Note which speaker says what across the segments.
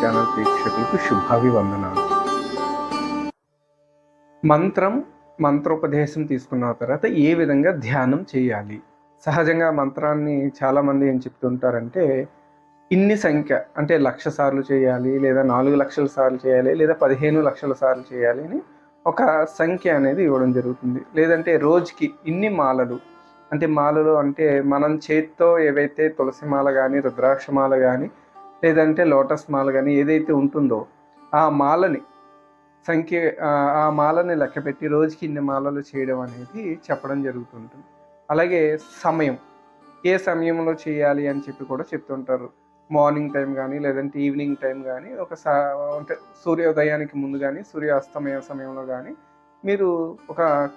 Speaker 1: Channel ప్రేక్షకులకు శుభాభివందనాలు. మంత్రం మంత్రోపదేశం తీసుకున్న తర్వాత ఏ విధంగా ధ్యానం చేయాలి? సహజంగా మంత్రాన్ని చాలామంది ఏం చెప్తుంటారంటే ఇన్ని సంఖ్య అంటే లక్ష సార్లు చేయాలి లేదా నాలుగు లక్షల సార్లు చేయాలి లేదా పదిహేను లక్షల సార్లు చేయాలి అని ఒక సంఖ్య అనేది ఇవ్వడం జరుగుతుంది. లేదంటే రోజుకి ఇన్ని మాలలు అంటే మాలలు అంటే మనం చేత్తో ఏవైతే తులసి మాల కానీ రుద్రాక్ష మాల కానీ లేదంటే లోటస్ మాల కానీ ఏదైతే ఉంటుందో ఆ మాలని సంఖ్య ఆ- మాలని లెక్కపెట్టి రోజుకి ఇన్ని మాలలు చేయడం అనేది చెప్పడం జరుగుతుంటుంది. అలాగే సమయం ఏ సమయంలో చేయాలి అని చెప్పి కూడా చెప్తుంటారు. మార్నింగ్ టైం కానీ లేదంటే ఈవినింగ్ టైం కానీ ఒక సా అంటే సూర్యోదయానికి ముందు కానీ సూర్యాస్తమయ సమయంలో కానీ మీరు ఒక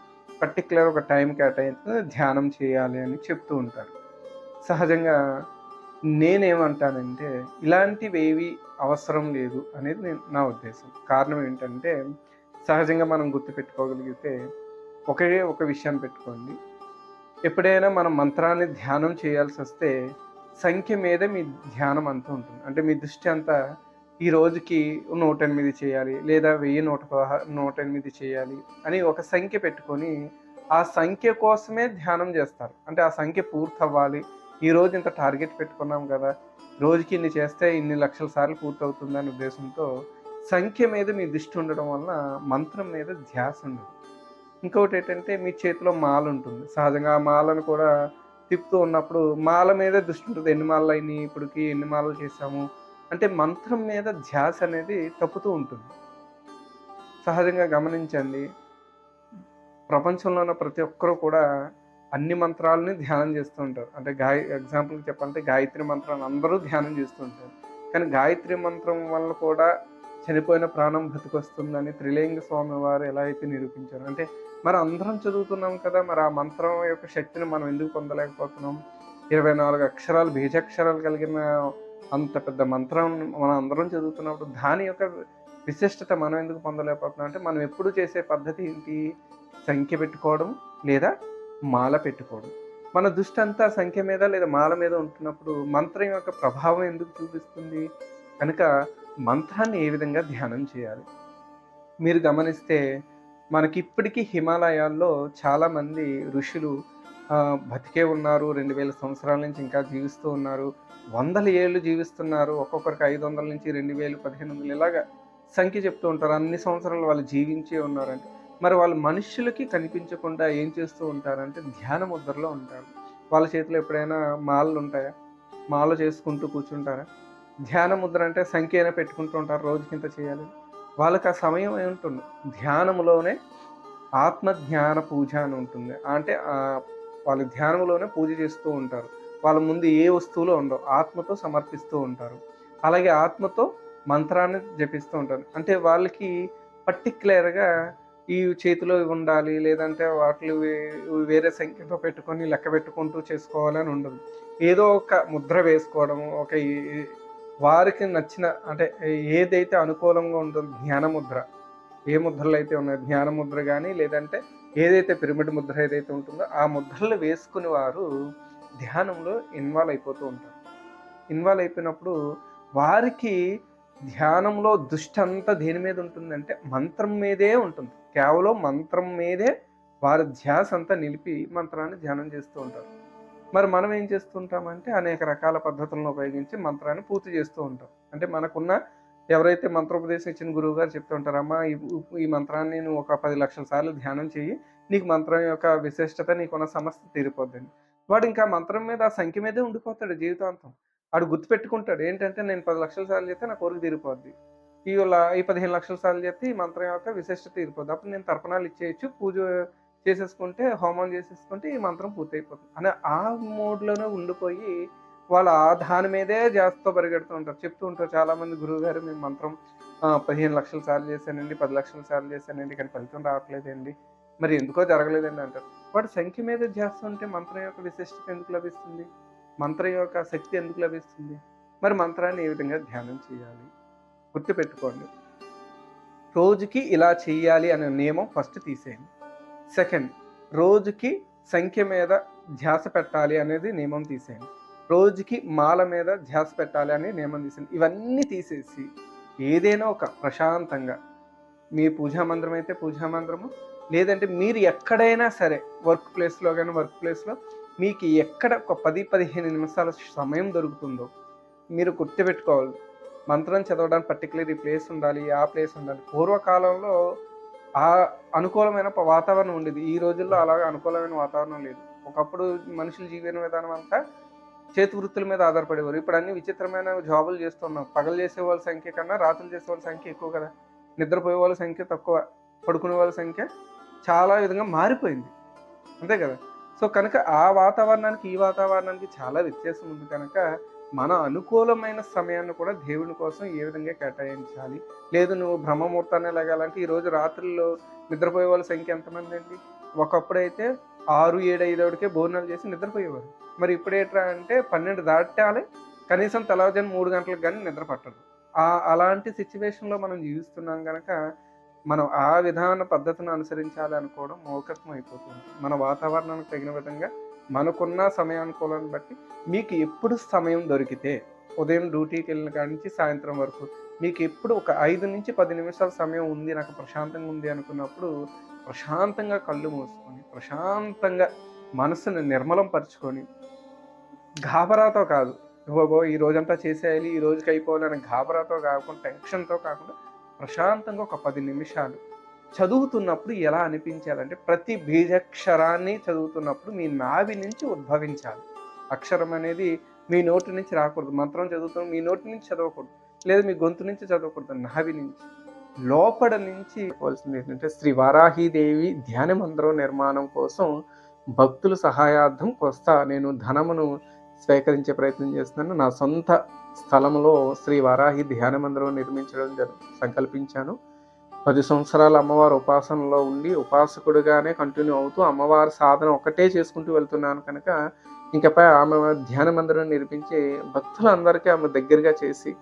Speaker 1: పర్టికులర్ ఒక టైం కేటాయించి ధ్యానం చేయాలి అని చెప్తూ ఉంటారు. సహజంగా నేనేమంటానంటే ఇలాంటివి అవసరం లేదు అనేది నేను నా ఉద్దేశం. కారణం ఏంటంటే సహజంగా మనం గుర్తుపెట్టుకోగలిగితే ఒకే ఒక విషయాన్ని పెట్టుకోండి. ఎప్పుడైనా మనం మంత్రాన్ని ధ్యానం చేయాల్సి వస్తే సంఖ్య మీద మీ ధ్యానం అంతా ఉంటుంది. అంటే మీ దృష్టి అంతా ఈ రోజుకి నూట ఎనిమిది చేయాలి లేదా వెయ్యి నూట పదహారు నూట ఎనిమిది చేయాలి అని ఒక సంఖ్య పెట్టుకొని ఆ సంఖ్య కోసమే ధ్యానం చేస్తారు. అంటే ఆ సంఖ్య పూర్తవ్వాలి ఈరోజు ఈ రోజు ఇంత టార్గెట్ పెట్టుకున్నాం కదా రోజుకి ఇన్ని చేస్తే ఇన్ని లక్షల సార్లు పూర్తవుతుంది అనే ఉద్దేశంతో సంఖ్య మీద మీ దృష్టి ఉండడం వలన మంత్రం మీద ధ్యాస ఉండదు. ఇంకొకటి ఏంటంటే మీ చేతిలో మాల ఉంటుంది. సహజంగా ఆ మాలను కూడా తిప్పుతూ ఉన్నప్పుడు మాల మీద దృష్టి ఉంటుంది. ఎన్ని మాలలు అయినాయి ఇప్పటికి ఎన్ని మాలలు చేసాము అంటే మంత్రం మీద ధ్యాస అనేది తప్పుతూ ఉంటుంది. సహజంగా గమనించండి ప్రపంచంలో ఉన్న ప్రతి ఒక్కరూ కూడా అన్ని మంత్రాలని ధ్యానం చేస్తూ ఉంటారు. అంటే గాయ ఎగ్జాంపుల్ చెప్పాలంటే గాయత్రి మంత్రాన్ని అందరూ ధ్యానం చేస్తూ ఉంటారు. కానీ గాయత్రి మంత్రం వల్ల కూడా చనిపోయిన ప్రాణం బ్రతికొస్తుందని త్రిలింగ స్వామి వారు ఎలా అయితే నిరూపించారు అంటే మరి అందరం చదువుతున్నాం కదా మరి ఆ మంత్రం యొక్క శక్తిని మనం ఎందుకు పొందలేకపోతున్నాం? ఇరవై నాలుగు అక్షరాలు బీజాక్షరాలు కలిగిన అంత పెద్ద మంత్రం మనం అందరం చదువుతున్నప్పుడు దాని యొక్క విశిష్టత మనం ఎందుకు పొందలేకపోతున్నాం? అంటే మనం ఎప్పుడు చేసే పద్ధతి ఏంటి? సంఖ్య పెట్టుకోవడం లేదా మాల పెట్టుకోవడం. మన దృష్టి అంతా సంఖ్య మీద లేదా మాల మీద ఉంటున్నప్పుడు మంత్రం యొక్క ప్రభావం ఎందుకు చూపిస్తుంది? కనుక మంత్రాన్ని ఏ విధంగా ధ్యానం చేయాలి? మీరు గమనిస్తే మనకి ఇప్పటికీ హిమాలయాల్లో చాలామంది ఋషులు బతికే ఉన్నారు రెండు వేల సంవత్సరాల నుంచి ఇంకా జీవిస్తూ ఉన్నారు వందల ఏళ్ళు జీవిస్తున్నారు ఒక్కొక్కరికి ఐదు వందల నుంచి రెండు వేలు పదిహేను వందలు ఇలాగా సంఖ్య చెప్తూ ఉంటారు. అన్ని సంవత్సరాలు వాళ్ళు జీవించే ఉన్నారంటే మరి వాళ్ళు మనుషులకి కనిపించకుండా ఏం చేస్తూ ఉంటారంటే ధ్యాన ముద్రలో ఉంటారు. వాళ్ళ చేతిలో ఎప్పుడైనా మాలలు ఉంటాయా? మాల చేసుకుంటూ కూర్చుంటారా? ధ్యాన ముద్ర అంటే సంఖ్య అయినా పెట్టుకుంటూ ఉంటారు. రోజుకింత చేయాలి. వాళ్ళకి ఆ సమయం ఏమి ఉంటుంది. ధ్యానములోనే ఆత్మ ధ్యాన పూజ అని ఉంటుంది. అంటే వాళ్ళు ధ్యానంలోనే పూజ చేస్తూ ఉంటారు. వాళ్ళ ముందు ఏ వస్తువులు ఉండవు. ఆత్మతో సమర్పిస్తూ ఉంటారు. అలాగే ఆత్మతో మంత్రాన్ని జపిస్తూ ఉంటారు. అంటే వాళ్ళకి పర్టిక్యులర్గా ఈ చేతిలో ఉండాలి లేదంటే వాటిని వేరే సంఖ్యతో పెట్టుకొని లెక్క పెట్టుకుంటూ చేసుకోవాలని ఉండదు. ఏదో ఒక ముద్ర వేసుకోవడం ఒక వారికి నచ్చిన అంటే ఏదైతే అనుకూలంగా ఉంటుందో ధ్యాన ముద్ర ఏ ముద్రలు అయితే ఉన్నాయో ధ్యాన ముద్ర కానీ లేదంటే ఏదైతే పిరమిడ్ ముద్ర ఏదైతే ఉంటుందో ఆ ముద్రలు వేసుకుని వారు ధ్యానంలో ఇన్వాల్వ్ అయిపోతూ ఉంటారు. ఇన్వాల్వ్ అయిపోయినప్పుడు వారికి ధ్యానంలో దృష్టి అంతా దేని మీద ఉంటుందంటే మంత్రం మీదే ఉంటుంది. కేవలం మంత్రం మీదే వారి ధ్యాస అంతా నిలిపి మంత్రాన్ని ధ్యానం చేస్తూ ఉంటారు. మరి మనం ఏం చేస్తుంటామంటే అనేక రకాల పద్ధతులను ఉపయోగించి మంత్రాన్ని పూర్తి చేస్తూ ఉంటాం. అంటే మనకున్న ఎవరైతే మంత్రోపదేశం ఇచ్చిన గురువు గారు చెప్తూ ఉంటారమ్మా ఈ ఈ మంత్రాన్ని నువ్వు ఒక పది లక్షల సార్లు ధ్యానం చేయి నీకు మంత్రం యొక్క విశిష్టత నీకున్న సమస్య తీరిపోద్దండి వాడు ఇంకా మంత్రం మీద ఆ సంఖ్య మీదే ఉండిపోతాడు జీవితాంతం. వాడు గుర్తుపెట్టుకుంటాడు ఏంటంటే నేను పది లక్షల సార్లు చేస్తే నా కోరిక తీరిపోద్ది. ఈ ఈ పదిహేను లక్షల సార్లు చెప్తే ఈ మంత్రం యొక్క విశిష్టత తీరిపోద్ది. అప్పుడు నేను తర్పణాలు ఇచ్చేయచ్చు పూజ చేసేసుకుంటే హోమం చేసేసుకుంటే ఈ మంత్రం పూర్తయిపోతుంది అనే ఆ మూడ్లోనే ఉండిపోయి వాళ్ళు ఆ దాని మీదే చేస్తూ పరిగెడుతూ ఉంటారు చెప్తూ ఉంటారు చాలామంది గురువు గారు మేము మంత్రం పదిహేను లక్షల సార్లు చేశానండి పది లక్షల సార్లు చేశానండి కానీ ఫలితం రావట్లేదండి. మరి ఎందుకో జరగలేదండి అంటారు. వాడు సంఖ్య మీద చేస్తుంటే మంత్రం యొక్క విశిష్టత ఎందుకు లభిస్తుంది? మంత్రం యొక్క శక్తి ఎందుకు లభిస్తుంది? మరి మంత్రాన్ని ఏ విధంగా ధ్యానం చేయాలి? గుర్తుపెట్టుకోండి. రోజుకి ఇలా చేయాలి అనే నియమం ఫస్ట్ తీసేయండి. సెకండ్ రోజుకి సంఖ్య మీద ధ్యాస పెట్టాలి అనేది నియమం తీసేయండి. రోజుకి మాల మీద ధ్యాస పెట్టాలి అనే నియమం తీసేయండి. ఇవన్నీ తీసేసి ఏదైనా ఒక ప్రశాంతంగా మీ పూజా మందిరం అయితే పూజా మందిరము లేదంటే మీరు ఎక్కడైనా సరే వర్క్ ప్లేస్లో కానీ వర్క్ ప్లేస్లో మీకు ఎక్కడ ఒక పది పదిహేను నిమిషాల సమయం దొరుకుతుందో మీరు గుర్తుపెట్టుకోవాలి. మంత్రం చదవడానికి పర్టికులర్ ఈ ప్లేస్ ఉండాలి ఆ ప్లేస్ ఉండాలి. పూర్వకాలంలో ఆ అనుకూలమైన వాతావరణం ఉండేది. ఈ రోజుల్లో అలాగే అనుకూలమైన వాతావరణం లేదు. ఒకప్పుడు మనుషుల జీవన విధానం అంతా చేతి వృత్తుల మీద ఆధారపడేవారు. ఇప్పుడు అన్ని విచిత్రమైన జాబులు చేస్తున్నాం. పగలు చేసే వాళ్ళ సంఖ్య కన్నా రాత్రులు చేసే వాళ్ళ సంఖ్య ఎక్కువ కదా. నిద్రపోయే వాళ్ళ సంఖ్య తక్కువ. పడుకునే వాళ్ళ సంఖ్య చాలా విధంగా మారిపోయింది. అంతే కదా? సో కనుక ఆ వాతావరణానికి ఈ వాతావరణానికి చాలా వ్యత్యాసం ఉంది. కనుక మన అనుకూలమైన సమయాన్ని కూడా దేవుని కోసం ఏ విధంగా కేటాయించాలి? లేదు నువ్వు బ్రహ్మముహూర్తాన్ని లగాలంటే ఈరోజు రాత్రుల్లో నిద్రపోయే వాళ్ళ సంఖ్య ఎంతమంది అండి? ఒకప్పుడైతే ఆరు ఏడు ఐదోడికే భోజనాలు చేసి నిద్రపోయేవారు. మరి ఇప్పుడు ఏట్రా అంటే పన్నెండు దాటాలి కనీసం తెల్లవారుజాను మూడు గంటలకు కానీ నిద్ర పట్టదు. ఆ అలాంటి సిచ్యువేషన్లో మనం జీవిస్తున్నాం కనుక మనం ఆ విధాన పద్ధతిని అనుసరించాలి అనుకోవడం మౌకత్వం అయిపోతుంది. మన వాతావరణానికి తగిన విధంగా మనకున్న సమయానుకూలాన్ని బట్టి మీకు ఎప్పుడు సమయం దొరికితే ఉదయం డ్యూటీకి వెళ్ళిన కాడి నుంచి సాయంత్రం వరకు మీకు ఎప్పుడు ఒక ఐదు నుంచి పది నిమిషాల సమయం ఉంది నాకు ప్రశాంతంగా ఉంది అనుకున్నప్పుడు ప్రశాంతంగా కళ్ళు మూసుకొని ప్రశాంతంగా మనసును నిర్మలం పరుచుకొని గాబరాతో కాదు బాబో ఈ రోజంతా చేసేయాలి ఈ రోజుకి అయిపోవాలి అనే గాబరాతో కాకుండా టెన్షన్తో కాకుండా ప్రశాంతంగా ఒక పది నిమిషాలు చదువుతున్నప్పుడు ఎలా అనిపించాలంటే ప్రతి బీజక్షరాన్ని చదువుతున్నప్పుడు మీ నావి నుంచి ఉద్భవించాలి. అక్షరం అనేది మీ నోటి నుంచి రాకూడదు. మంత్రం చదువుతున్న మీ నోటి నుంచి చదవకూడదు. లేదా మీ గొంతు నుంచి చదవకూడదు నావి నుంచి. లోపల నుంచి పోల్సింది ఏంటంటే శ్రీ వారాహీదేవి ధ్యాన మందిరం నిర్మాణం కోసం భక్తుల సహాయార్థం కొస్తా నేను ధనమును స్వీకరించే ప్రయత్నం చేస్తున్నాను. నా సొంత స్థలంలో శ్రీ వారాహి ధ్యాన మందిరం నిర్మించడం జరు సంకల్పించాను. పది సంవత్సరాలు అమ్మవారి ఉపాసనలో ఉండి ఉపాసకుడిగానే కంటిన్యూ అవుతూ అమ్మవారి సాధన ఒకటే చేసుకుంటూ వెళ్తున్నాను కనుక ఇంకపై ఆమె ధ్యాన మందిరం నిర్మించి భక్తులందరికీ ఆమె దగ్గరగా చేసి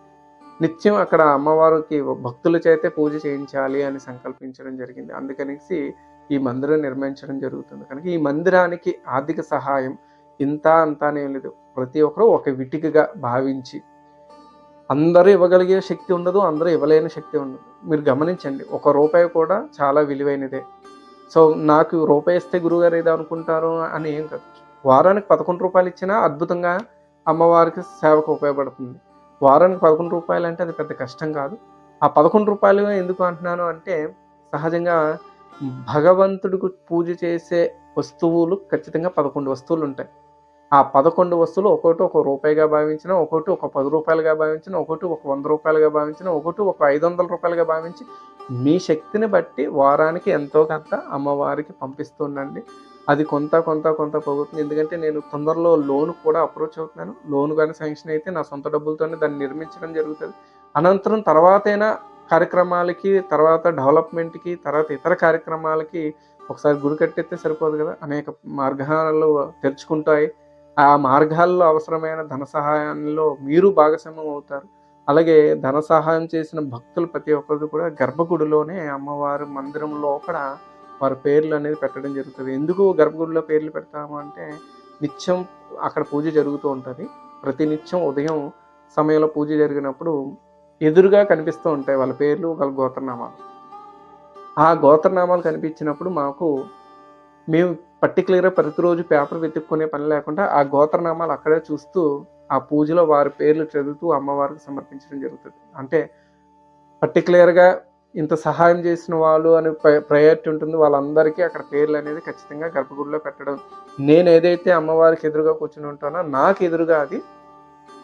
Speaker 1: నిత్యం అక్కడ అమ్మవారికి భక్తుల చేతే పూజ చేయించాలి అని సంకల్పించడం జరిగింది. అందుకనేసి ఈ మందిరం నిర్మించడం జరుగుతుంది. కనుక ఈ మందిరానికి ఆర్థిక సహాయం ఇంత అంతానే లేదు. ప్రతి ఒక్కరూ ఒక విటికగా భావించి అందరూ ఇవ్వగలిగే శక్తి ఉండదు అందరూ ఇవ్వలేని శక్తి ఉండదు. మీరు గమనించండి ఒక రూపాయి కూడా చాలా విలువైనదే. సో నాకు రూపాయి ఇస్తే గురుగారు ఏదో అనుకుంటారు అని ఏం కాదు. వారానికి పదకొండు రూపాయలు ఇచ్చినా అద్భుతంగా అమ్మవారికి సేవకు ఉపయోగపడుతుంది. వారానికి పదకొండు రూపాయలు అంటే అది పెద్ద కష్టం కాదు. ఆ పదకొండు రూపాయలు ఎందుకు అంటున్నాను అంటే సహజంగా భగవంతుడికి పూజ చేసే వస్తువులు ఖచ్చితంగా పదకొండు వస్తువులు ఉంటాయి. ఆ పదకొండు వస్తువులు ఒక్కొక్కటి ఒక రూపాయిగా భావించిన ఒకటి ఒక పది రూపాయలుగా భావించిన ఒకటి ఒక వంద రూపాయలుగా భావించిన ఒకటి ఒక ఐదు వందల రూపాయలుగా భావించి మీ శక్తిని బట్టి వారానికి ఎంతో కొంత అమ్మవారికి పంపిస్తుండండి. అది కొంత కొంత కొంత పోగుతుంది ఎందుకంటే నేను తొందరలో లోన్ కూడా అప్రోచ్ అవుతున్నాను లోన్ కానీ శాంక్షన్ అయితే నా సొంత డబ్బులతోనే దాన్ని నిర్మించడం జరుగుతుంది. అనంతరం తర్వాతైనా కార్యక్రమాలకి తర్వాత డెవలప్మెంట్కి తర్వాత ఇతర కార్యక్రమాలకి ఒకసారి గుడి కట్టెత్తే సరిపోదు కదా. అనేక మార్గాలు తెరుచుకుంటాయి. ఆ మార్గాల్లో అవసరమైన ధన సహాయంలో మీరు భాగస్వామ్యం అవుతారు. అలాగే ధన సహాయం చేసిన భక్తులు ప్రతి ఒక్కరు కూడా గర్భగుడిలోనే అమ్మవారి మందిరం లోపల వారి పేర్లు అనేది పెట్టడం జరుగుతుంది. ఎందుకు గర్భగుడిలో పేర్లు పెడతాము అంటే నిత్యం అక్కడ పూజ జరుగుతూ ఉంటుంది. ప్రతి నిత్యం ఉదయం సమయంలో పూజ జరిగినప్పుడు ఎదురుగా కనిపిస్తూ ఉంటాయి వాళ్ళ పేర్లు వాళ్ళ గోత్రనామాలు. ఆ గోత్రనామాలు కనిపించినప్పుడు మాకు మేము పర్టికులర్గా ప్రతిరోజు పేపర్ వెతుక్కునే పని లేకుండా ఆ గోత్రనామాలు అక్కడే చూస్తూ ఆ పూజలో వారి పేర్లు చదువుతూ అమ్మవారికి సమర్పించడం జరుగుతుంది. అంటే పర్టికులర్గా ఇంత సహాయం చేసిన వాళ్ళు అని ప్రయారిటీ ఉంటుంది. వాళ్ళందరికీ అక్కడ పేర్లు అనేది ఖచ్చితంగా గర్భగుడిలో పెట్టడం. నేను ఏదైతే అమ్మవారికి ఎదురుగా కూర్చుని ఉంటానో నాకు ఎదురుగా అది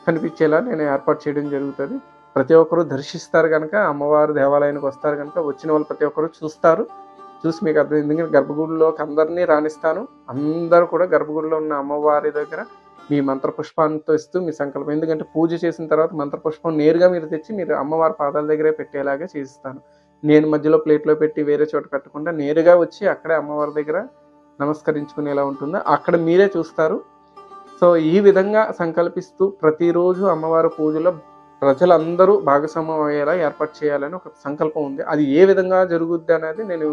Speaker 1: కనిపించేలా నేను ఏర్పాటు చేయడం జరుగుతుంది. ప్రతి ఒక్కరూ దర్శిస్తారు కనుక అమ్మవారి దేవాలయానికి వస్తారు కనుక వచ్చిన వాళ్ళు ప్రతి ఒక్కరూ చూస్తారు. చూసి మీకు అర్థం ఎందుకంటే గర్భగుడిలోకి అందరినీ రాణిస్తాను. అందరూ కూడా గర్భగుడిలో ఉన్న అమ్మవారి దగ్గర మీ మంత్ర పుష్పాంతో ఇస్తూ మీ సంకల్పం. ఎందుకంటే పూజ చేసిన తర్వాత మంత్ర పుష్పం నేరుగా మీరు తెచ్చి మీరు అమ్మవారి పాదాల దగ్గరే పెట్టేలాగా చేయిస్తాను నేను మధ్యలో ప్లేట్లో పెట్టి వేరే చోట పెట్టకుండా నేరుగా వచ్చి అక్కడే అమ్మవారి దగ్గర నమస్కరించుకునేలా ఉంటుందో? అక్కడ మీరే చూస్తారు. సో ఈ విధంగా సంకల్పిస్తూ ప్రతిరోజు అమ్మవారి పూజలో ప్రజలందరూ భాగస్వామ్యం అయ్యేలా ఏర్పాటు చేయాలని ఒక సంకల్పం ఉంది. అది ఏ విధంగా జరుగుద్ది అనేది నేను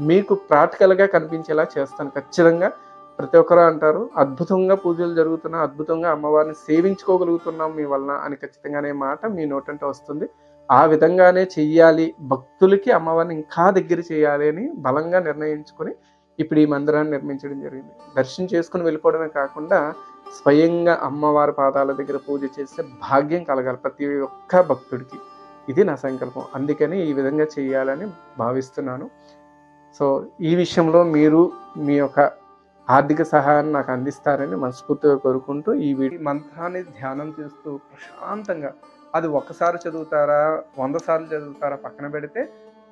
Speaker 1: మీకు ప్రాక్టికల్గా కనిపించేలా చేస్తాను. ఖచ్చితంగా ప్రతి ఒక్కరు అంటారు అద్భుతంగా పూజలు జరుగుతున్నా అద్భుతంగా అమ్మవారిని సేవించుకోగలుగుతున్నాం మీ వలన అని ఖచ్చితంగానే మాట మీ నోటంటే వస్తుంది. ఆ విధంగానే చెయ్యాలి భక్తులకి అమ్మవారిని ఇంకా దగ్గర చేయాలి అని బలంగా నిర్ణయించుకొని ఇప్పుడు ఈ మందిరాన్ని నిర్మించడం జరిగింది. దర్శనం చేసుకుని వెళ్ళిపోవడమే కాకుండా స్వయంగా అమ్మవారి పాదాల దగ్గర పూజ చేస్తే భాగ్యం కలగాలి ప్రతి ఒక్క భక్తుడికి. ఇది నా సంకల్పం. అందుకని ఈ విధంగా చేయాలని భావిస్తున్నాను. సో ఈ విషయంలో మీరు మీ యొక్క ఆర్థిక సహాయాన్ని నాకు అందిస్తారని మనస్ఫూర్తిగా కోరుకుంటూ ఈ వీడి మంత్రాన్ని ధ్యానం చేస్తూ ప్రశాంతంగా అది ఒకసారి చదువుతారా వంద సార్లు చదువుతారా పక్కన పెడితే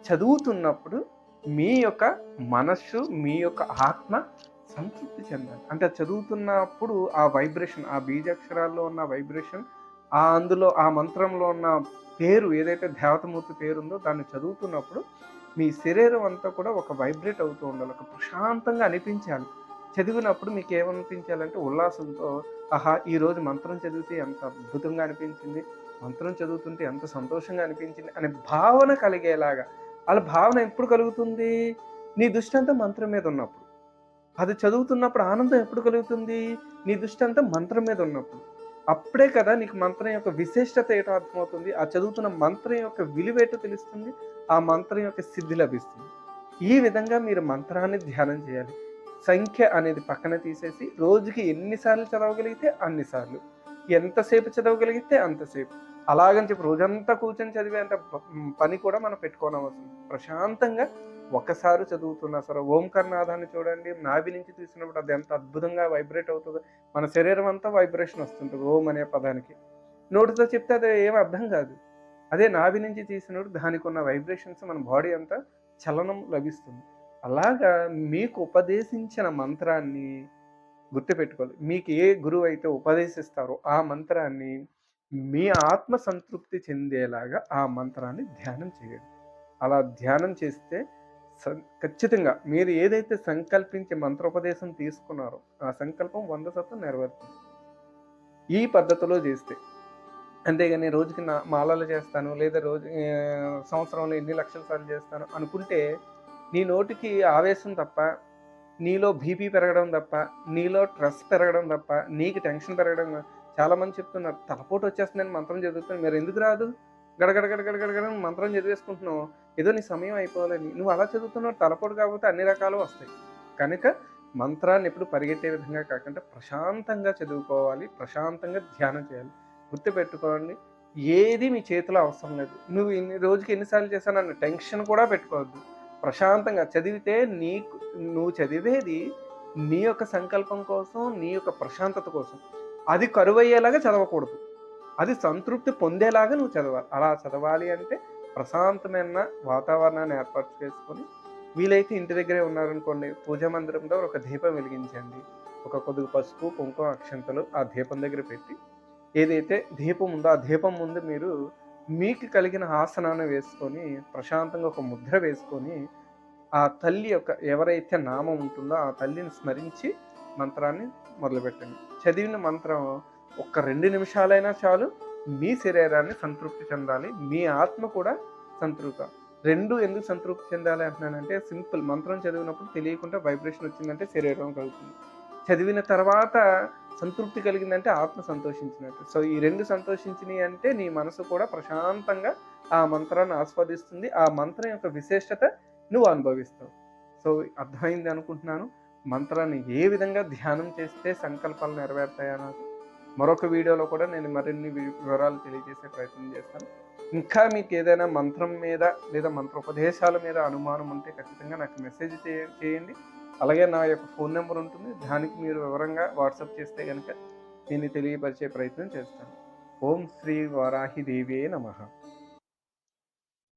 Speaker 1: చదువుతున్నప్పుడు మీ యొక్క మనస్సు మీ యొక్క ఆత్మ సంతృప్తి చెందాలి. అంటే చదువుతున్నప్పుడు ఆ వైబ్రేషన్ ఆ బీజాక్షరాల్లో ఉన్న వైబ్రేషన్ ఆ అందులో ఆ మంత్రంలో ఉన్న పేరు ఏదైతే దేవతమూర్తి పేరు ఉందో దాన్ని చదువుతున్నప్పుడు మీ శరీరం అంతా కూడా ఒక వైబ్రేట్ అవుతూ ఉండాలి ఒక ప్రశాంతంగా అనిపించాలి. చదివినప్పుడు మీకు ఏమనిపించాలంటే ఉల్లాసంతో ఆహా ఈరోజు మంత్రం చదివితే ఎంత అద్భుతంగా అనిపించింది మంత్రం చదువుతుంటే ఎంత సంతోషంగా అనిపించింది అనే భావన కలిగేలాగా. వాళ్ళ భావన ఎప్పుడు కలుగుతుంది? నీ దృష్టి అంతా మంత్రం మీద ఉన్నప్పుడు. అది చదువుతున్నప్పుడు ఆనందం ఎప్పుడు కలుగుతుంది? నీ దృష్టి అంతా మంత్రం మీద ఉన్నప్పుడు. అప్పుడే కదా నీకు మంత్రం యొక్క విశిష్టత ఏటో అర్థమవుతుంది. ఆ చదువుతున్న మంత్రం యొక్క విలువేటో తెలుస్తుంది? ఆ మంత్రం యొక్క సిద్ధి లభిస్తుంది. ఈ విధంగా మీరు మంత్రాన్ని ధ్యానం చేయాలి. సంఖ్య అనేది పక్కన తీసేసి రోజుకి ఎన్నిసార్లు చదవగలిగితే అన్నిసార్లు. ఎంతసేపు చదవగలిగితే అంతసేపు. అలాగని చెప్పి రోజంతా కూర్చొని చదివేంత పని కూడా మనం పెట్టుకోనవసరం. ప్రశాంతంగా ఒకసారి చదువుతున్నా సరే ఓంకర్నాథాన్ని చూడండి నాభి నుంచి తీసినప్పుడు అది ఎంత అద్భుతంగా వైబ్రేట్ అవుతుందో. మన శరీరం అంతా వైబ్రేషన్ వస్తుంటుంది ఓం అనే పదానికి. నోటితో చెప్తే అది ఏం అర్థం కాదు. అదే నాభి నుంచి తీసినప్పుడు దానికి ఉన్న వైబ్రేషన్స్ మన బాడీ అంతా చలనం లభిస్తుంది. అలాగా మీకు ఉపదేశించిన మంత్రాన్ని గుర్తుపెట్టుకోవాలి. మీకు ఏ గురువు అయితే ఉపదేశిస్తారో ఆ మంత్రాన్ని మీ ఆత్మ సంతృప్తి చెందేలాగా ఆ మంత్రాన్ని ధ్యానం చేయండి. అలా ధ్యానం చేస్తే ఖచ్చితంగా మీరు ఏదైతే సంకల్పించి మంత్రోపదేశం తీసుకున్నారో ఆ సంకల్పం వంద శాతం నెరవేరుతుంది. ఈ పద్ధతిలో చేస్తే అంతేగాని రోజుకి నా మాలలు చేస్తాను లేదా రోజు సంవత్సరంలో ఎన్ని లక్షల సార్లు చేస్తాను అనుకుంటే నీ నోటికి ఆవేశం తప్ప నీలో బీపీ పెరగడం తప్ప నీలో స్ట్రెస్ పెరగడం తప్ప నీకు టెన్షన్ పెరగడం చాలామంది చెప్తున్నారు తలపోటు వచ్చేస్తుందని మంత్రం చదువుతాను మీరు ఎందుకు రాదు? గడగడ మంత్రం చదివేసుకుంటున్నావు ఏదో నీ సమయం అయిపోవాలని. నువ్వు అలా చదువుతున్నావు తలపోటు కాకపోతే అన్ని రకాలు వస్తాయి. కనుక మంత్రాన్ని ఎప్పుడు పరిగెట్టే విధంగా కాకుండా ప్రశాంతంగా చదువుకోవాలి ప్రశాంతంగా ధ్యానం చేయాలి. గుర్తుపెట్టుకోండి ఏది మీ చేతిలో అవసరం లేదు. నువ్వు ఇన్ని రోజుకి ఎన్నిసార్లు చేశానన్న టెన్షన్ కూడా పెట్టుకోవద్దు. ప్రశాంతంగా చదివితే నీకు నువ్వు చదివేది నీ యొక్క సంకల్పం కోసం నీ యొక్క ప్రశాంతత కోసం. అది కరువయ్యేలాగా చదవకూడదు. అది సంతృప్తి పొందేలాగా నువ్వు చదవాలి. అలా చదవాలి అంటే ప్రశాంతమైన వాతావరణాన్ని ఏర్పాటు చేసుకొని వీలైతే ఇంటి దగ్గరే ఉన్నారనుకోండి పూజా మందిరంలో ఒక దీపం వెలిగించండి. ఒక కొద్దిగా పసుపు కుంకుమ అక్షంతలు ఆ దీపం దగ్గర పెట్టి ఏదైతే దీపం ఉందో ఆ దీపం ముందు మీరు మీకు కలిగిన ఆసనాన్ని వేసుకొని ప్రశాంతంగా ఒక ముద్ర వేసుకొని ఆ తల్లి యొక్క ఎవరైతే నామం ఉంటుందో ఆ తల్లిని స్మరించి మంత్రాన్ని మొదలుపెట్టండి. చదివిన మంత్రం ఒక్క రెండు నిమిషాలైనా చాలు. మీ శరీరాన్ని సంతృప్తి చెందాలి. మీ ఆత్మ కూడా సంతృప్త. రెండు ఎందుకు సంతృప్తి చెందాలి అంటున్నానంటే సింపుల్ మంత్రం చదివినప్పుడు తెలియకుండా వైబ్రేషన్ వచ్చిందంటే శరీరం కలుగుతుంది. చదివిన తర్వాత సంతృప్తి కలిగిందంటే ఆత్మ సంతోషించినట్టు. సో ఈ రెండు సంతోషించినాయి అంటే నీ మనసు కూడా ప్రశాంతంగా ఆ మంత్రాన్ని ఆస్వాదిస్తుంది. ఆ మంత్రం యొక్క విశేషత నువ్వు అనుభవిస్తావు. సో అర్థమైంది అనుకుంటున్నాను. మంత్రాన్ని ఏ విధంగా ధ్యానం చేస్తే సంకల్పాలు నెరవేరుతాయో నాకు మరొక వీడియోలో కూడా నేను మరిన్ని వివరాలు తెలియజేసే ప్రయత్నం చేస్తాను. ఇంకా మీకు ఏదైనా మంత్రం మీద లేదా మంత్రోపదేశాల మీద అనుమానం ఉంటే ఖచ్చితంగా నాకు మెసేజ్ చేయండి. అలాగే నా యొక్క ఫోన్ నెంబర్ ఉంటుంది. దానికి మీరు వివరంగా వాట్సాప్ చేస్తే కనుక దీన్ని తెలియపరిచే ప్రయత్నం చేస్తాను. ఓం శ్రీ వారాహి దేవియే నమ.